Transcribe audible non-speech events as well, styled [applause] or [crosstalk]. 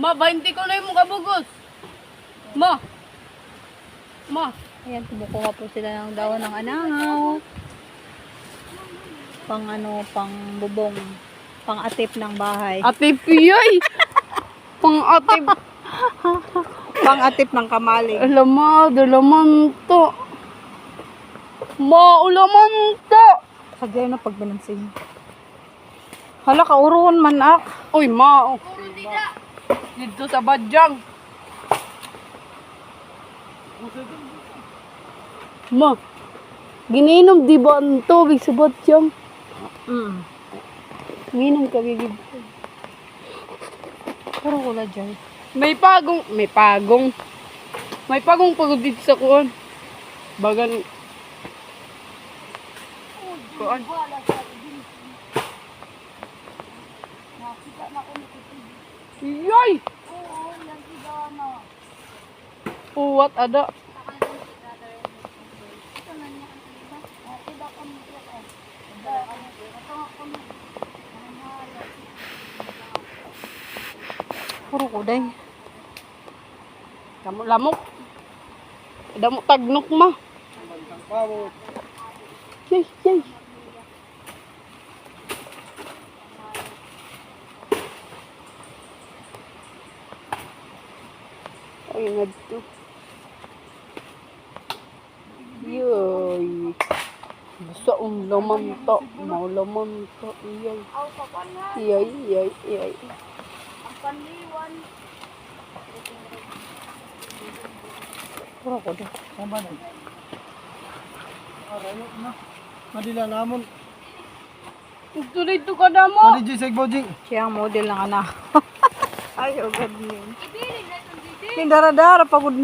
Ma, 20 ko na yung kabugos. Ma. Ma. Ayan, kumukuha po sila ng daon ng anangaw. Pang ano, pang bubong. Pang atip ng bahay. Atip yay. [laughs] Pang atip. [laughs] pang atip ng kamalig. Alama, dalaman to. Ma, ulaman to. Sadyay na pag binansing. Hala, kauruan man ak. Uy, ma. Oh. Dito sa badyang. Ma. Gininom di ba ang tubig sa badyang? Mm. Ginom ka, bigid. Puro kula dyan. May pagong, may pagong. May pagong pagod dito sa kuan. Bagan. Kuan. Yoy! Uwat ada. Puro kuday. Lamok lamok. Damo tagnok ma. Yay, yay. Ay, nagto. Yoy. Basta ang laman to. Mau laman to. Iyay. Iyay, iyay, iyay. Puro kuday. Madila namon. Tuloy to ka na mo. Madi Bojing. Siya ang model ng anak. [laughs] Ay, oh, God yun. Yung dara-dara, pagod ni